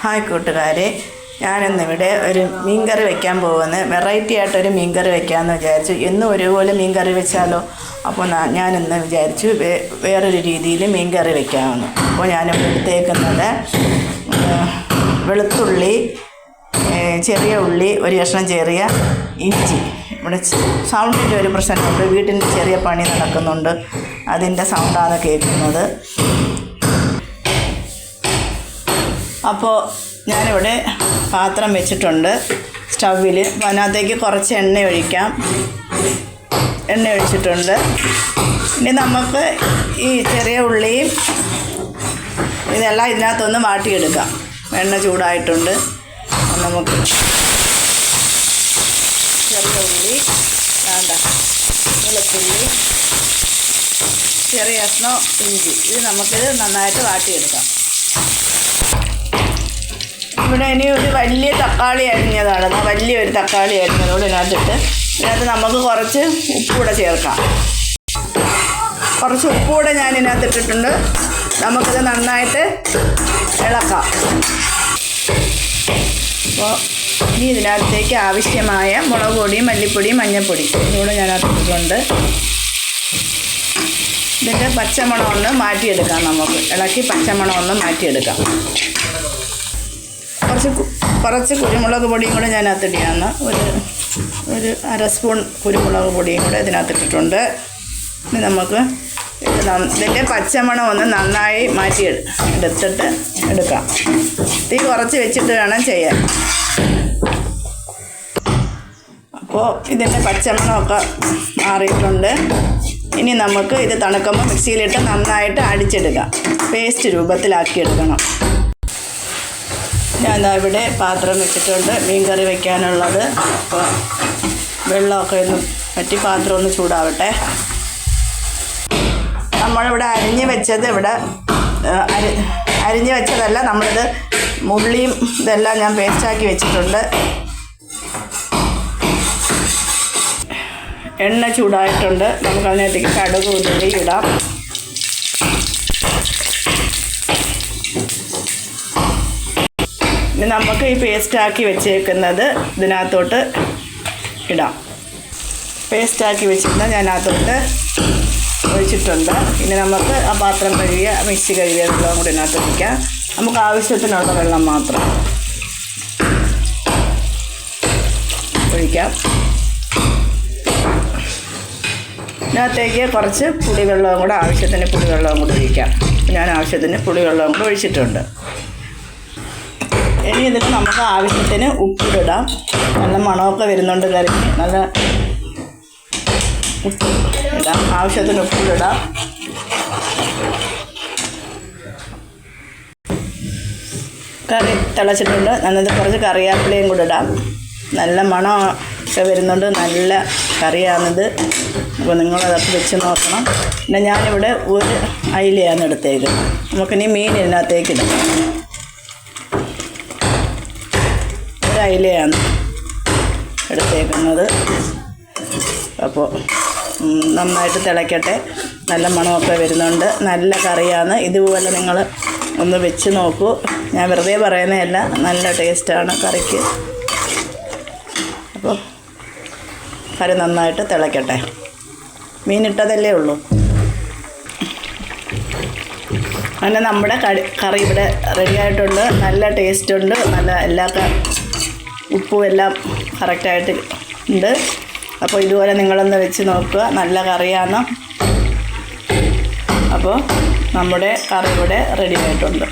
Hi കൂട്ടുകാരെ. ഞാനിന്നിവിടെ ഒരു മീൻകറി വെക്കാൻ പോകുന്നത് വെറൈറ്റി ആയിട്ടൊരു മീൻകറി വെക്കാമെന്ന് വിചാരിച്ചു. എന്നും ഒരുപോലെ മീൻകറി വെച്ചാലോ? അപ്പോൾ ഞാനിന്ന് വിചാരിച്ചു വേ- വേറൊരു രീതിയിൽ മീൻകറി വെക്കാമെന്ന്. അപ്പോൾ ഞാനിവിടെ എടുത്തേക്കുന്നത് വെളുത്തുള്ളി ചെറിയ ഉള്ളി ഒരു കഷ്ണം ചെറിയ ഇഞ്ചി. ഇവിടെ സൗണ്ടിന്റെ ഒരു പ്രശ്നമുണ്ട്. വീട്ടിന്റെ ചെറിയ പണി നടക്കുന്നുണ്ട്. അതിന്റെ സൗണ്ടാണ് കേൾക്കുന്നത്. അപ്പോൾ ഞാനിവിടെ പാത്രം വെച്ചിട്ടുണ്ട് സ്റ്റൗവിൽ അപ്പോൾ അതിനകത്തേക്ക് കുറച്ച് എണ്ണ ഒഴിക്കാം. എണ്ണ ഒഴിച്ചിട്ടുണ്ട്. ഇനി നമുക്ക് ഈ ചെറിയ ഉള്ളിയും ഇതെല്ലാം ഇതിനകത്തൊന്ന് വാട്ടിയെടുക്കാം. എണ്ണ ചൂടായിട്ടുണ്ട്. നമുക്ക് ചെറിയ ഉള്ളി വേണ്ട വെളുത്തുള്ളി ചെറിയ കഷ്ണം ഇഞ്ചി. ഇത് നമുക്കിത് നന്നായിട്ട് വാട്ടിയെടുക്കാം. ഇവിടെ ഇനി ഒരു വലിയ തക്കാളി അരിഞ്ഞതാണ്. വലിയൊരു തക്കാളി അരിഞ്ഞതോട് ഇതിനകത്തിട്ട് ഇതിനകത്ത് നമുക്ക് കുറച്ച് ഉപ്പൂടെ ചേർക്കാം. കുറച്ച് ഉപ്പൂടെ ഞാൻ ഇതിനകത്ത് ഇട്ടിട്ടുണ്ട് നമുക്കിത് നന്നായിട്ട് ഇളക്കാം. അപ്പോൾ ഇനി ഇതിനകത്തേക്ക് ആവശ്യമായ മുളക് പൊടി മല്ലിപ്പൊടി മഞ്ഞൾപ്പൊടി ഇതുകൂടെ ഞാൻ ഇട്ടിട്ടുണ്ട് ഇതിന്റെ പച്ചമണം മാറ്റിയെടുക്കാം നമുക്ക്. ഇളക്കി പച്ചമണം മാറ്റിയെടുക്കാം. കുറച്ച് കുറച്ച് കുരുമുളക് പൊടിയും കൂടെ ഞാൻ ഇടിയാണ് ഒരു ഒരു അര സ്പൂൺ കുരുമുളക് പൊടിയും കൂടെ ഇതിനകത്ത് ഇട്ടിട്ടുണ്ട് ഇനി നമുക്ക് ഇത് ഇതിന്റെ പച്ചമണം ഒന്ന് നന്നായി മാറ്റി എട്- എടുത്തിട്ട് എടുക്കാം. തീ കുറച്ച് വെച്ചിട്ട് വേണം ചെയ്യാൻ. അപ്പോൾ ഇതിന്റെ പച്ചമണമൊക്കെ മാറിയിട്ടുണ്ട്. ഇനി നമുക്ക് ഇത് തണുക്കുമ്പോൾ മിക്സിയിലിട്ട് നന്നായിട്ട് അടിച്ചെടുക്കാം. പേസ്റ്റ് രൂപത്തിലാക്കി എടുക്കണം ഞാൻ ഇവിടെ പാത്രം വെച്ചിട്ടുണ്ട്. മീൻ കറി വെക്കാനുള്ളത്. അപ്പോൾ വെള്ളമൊക്കെ ഒന്ന് പറ്റി പാത്രം ഒന്ന് ചൂടാവട്ടെ. നമ്മളിവിടെ അരിഞ്ഞ് വെച്ചത് ഇവിടെ അരി അരിഞ്ഞ് വെച്ചതല്ല നമ്മളിത് മുള്ളിയും ഇതെല്ലാം ഞാൻ പേസ്റ്റാക്കി വെച്ചിട്ടുണ്ട്. എണ്ണ ചൂടായിട്ടുണ്ട്. നമുക്കതിനകത്തേക്ക് കടുക് ഉരുളി ഇടാം. ഇനി നമുക്ക് ഈ പേസ്റ്റാക്കി വെച്ചേക്കുന്നത് ഇതിനകത്തോട്ട് ഇടാം. പേസ്റ്റാക്കി ഞാൻ അതിനകത്തോട്ട് ഒഴിച്ചിട്ടുണ്ട്. ഇനി നമുക്ക് ആ പാത്രം കഴുകിയ മിക്സി കഴുകിയ വെള്ളം കൂടി ഇതിനകത്ത് ഒഴിക്കാം. നമുക്ക് ആവശ്യത്തിനുള്ള വെള്ളം മാത്രം ഒഴിക്കാം. ഇതിനകത്തേക്ക് കുറച്ച് പുളിവെള്ളവും കൂടെ ആവശ്യത്തിന് പുളിവെള്ളവും കൂടി ഒഴിക്കാം. ഞാൻ ആവശ്യത്തിന് പുളിവെള്ളവും കൂടെ ഒഴിച്ചിട്ടുണ്ട്. ഇനി ഇതിൽ നമുക്ക് ആവശ്യത്തിന് ഉപ്പിടാം നല്ല മണമൊക്കെ വരുന്നുണ്ട് കറിക്ക് നല്ല ഉപ്പ് ഇടാം ആവശ്യത്തിന് ഉപ്പിടാം കറി തിളച്ചിട്ടുണ്ട്. നന്നത് കുറച്ച് കറിവേപ്പിലയും കൂടെ ഇടാം. നല്ല മണം ഒക്കെ വരുന്നുണ്ട്. നല്ല കറിയാണിത്. അപ്പോൾ നിങ്ങളതൊക്കെ വെച്ച് നോക്കണം. പിന്നെ ഞാനിവിടെ ഒരു അയിലയാണ് എടുത്തേക്കുന്നത്. നമുക്കിനി മീൻ ഇതിനകത്തേക്ക് ഇടാം. ഒരു അയിലയാണ് എടുത്തേക്കുന്നത് അപ്പോൾ നന്നായിട്ട് തിളയ്ക്കട്ടെ നല്ല മണമൊക്കെ വരുന്നുണ്ട്. നല്ല കറിയാണ്. ഇതുപോലെ നിങ്ങൾ ഒന്ന് വെച്ച് നോക്കൂ. ഞാൻ വെറുതെ പറയുന്നതല്ല നല്ല ടേസ്റ്റാണ് കറിക്ക്. അപ്പോൾ കറി നന്നായിട്ട് തിളയ്ക്കട്ടെ മീനിട്ടതല്ലേ ഉള്ളൂ. അങ്ങനെ നമ്മുടെ കറി ഇവിടെ റെഡി ആയിട്ടുണ്ട്. നല്ല ടേസ്റ്റ് ഉണ്ട്. നല്ല എല്ലാ ഉപ്പും എല്ലാം കറക്റ്റായിട്ട് ഉണ്ട്. അപ്പോൾ ഇതുപോലെ നിങ്ങളൊന്ന് വെച്ച് നോക്കുക. നല്ല കറിയാണ്. അപ്പോൾ നമ്മുടെ കറി ഇവിടെ റെഡി ആയിട്ടുണ്ട്.